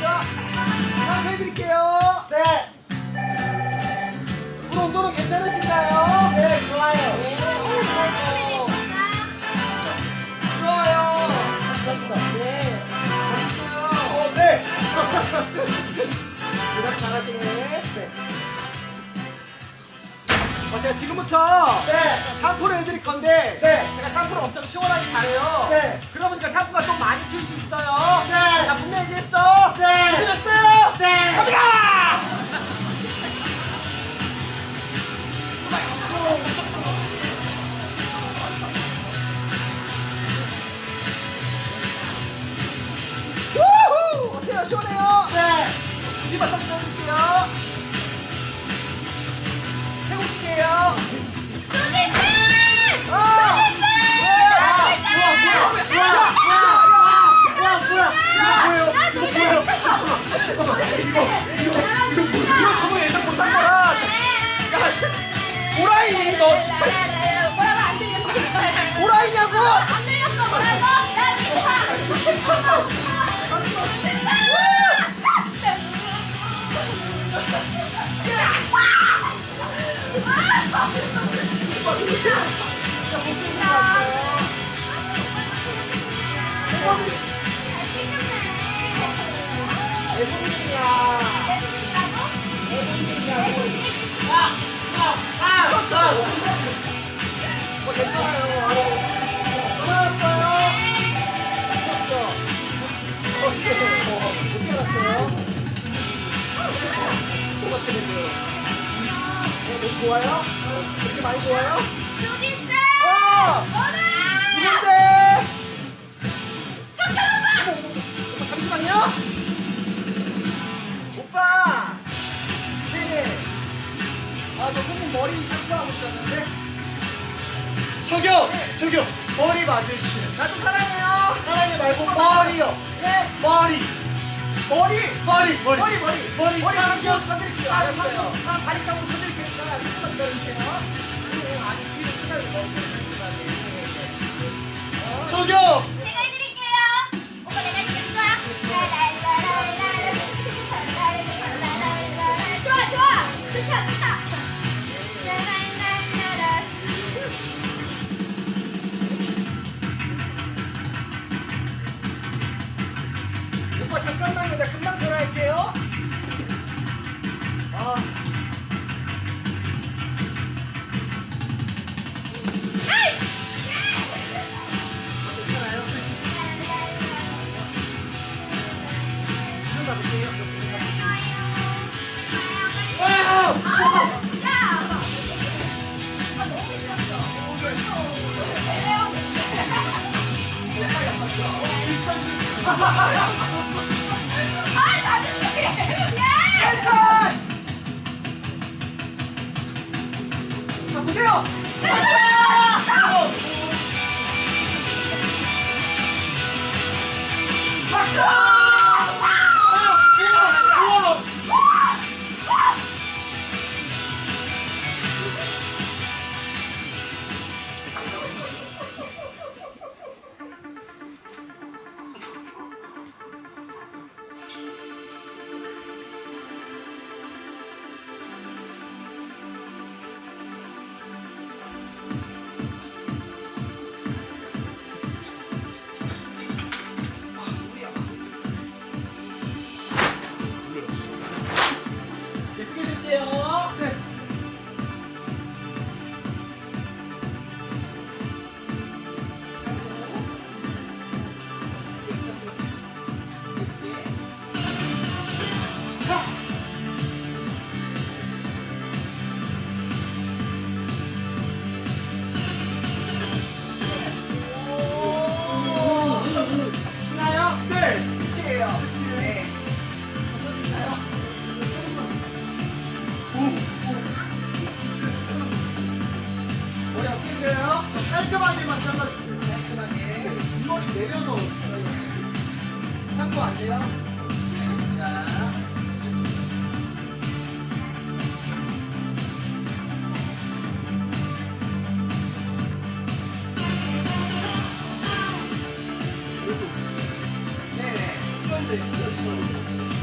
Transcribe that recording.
자, 자, 해드릴게요. 네. 물 온도는 괜찮으신가요? 네, 좋아요. 네, 좋아요. 네, 좋아요. 감사합니다. 네. 맛있어요. 어, 네. 대답 잘하시네. 네. 제가 지금부터 네. 샴푸를 해드릴 건데 네. 제가 샴푸를 엄청 시원하게 잘해요. 네. 그러다 보니까 샴푸가 좀 많이 튈 수 있어요. 네. 나 분명히 얘기했어. 네. 들렸어요? 네. 갑니다! 이거 저도 예상 못한 거라. 야, 도라이, 너 진짜. 뭐라고 안 들렸어? 뭐라고? 나 진짜 뭐. 좋아요? 혹시 많이 좋아요? 조지쌤! 어! 저는 누군데? 머리 샴푸하고 있었는데. 저기요, 저기요. 머리 맞아주시는. 나도 사랑해요. 사랑해 말고 머리요. 예. 머리. 머리. 머리, 머리. 머리, 머리. 머리. 머리 한번 서드릴게요. 아, 알았어요. 한 바리깡으로 서드릴 테니까 조금만 기다려주세요. 네, 아니, 뒤로 생각을 넣어주세요. 저기요. 제가 해드릴게요. 이러다 볼게요. 아 진짜. 오빠 너무 싫었어. 아 자존심이. 예. 자, 보세요! 내려서 참고 안 돼요? 알겠습니다. 네네. 수원대, 수원, 수원.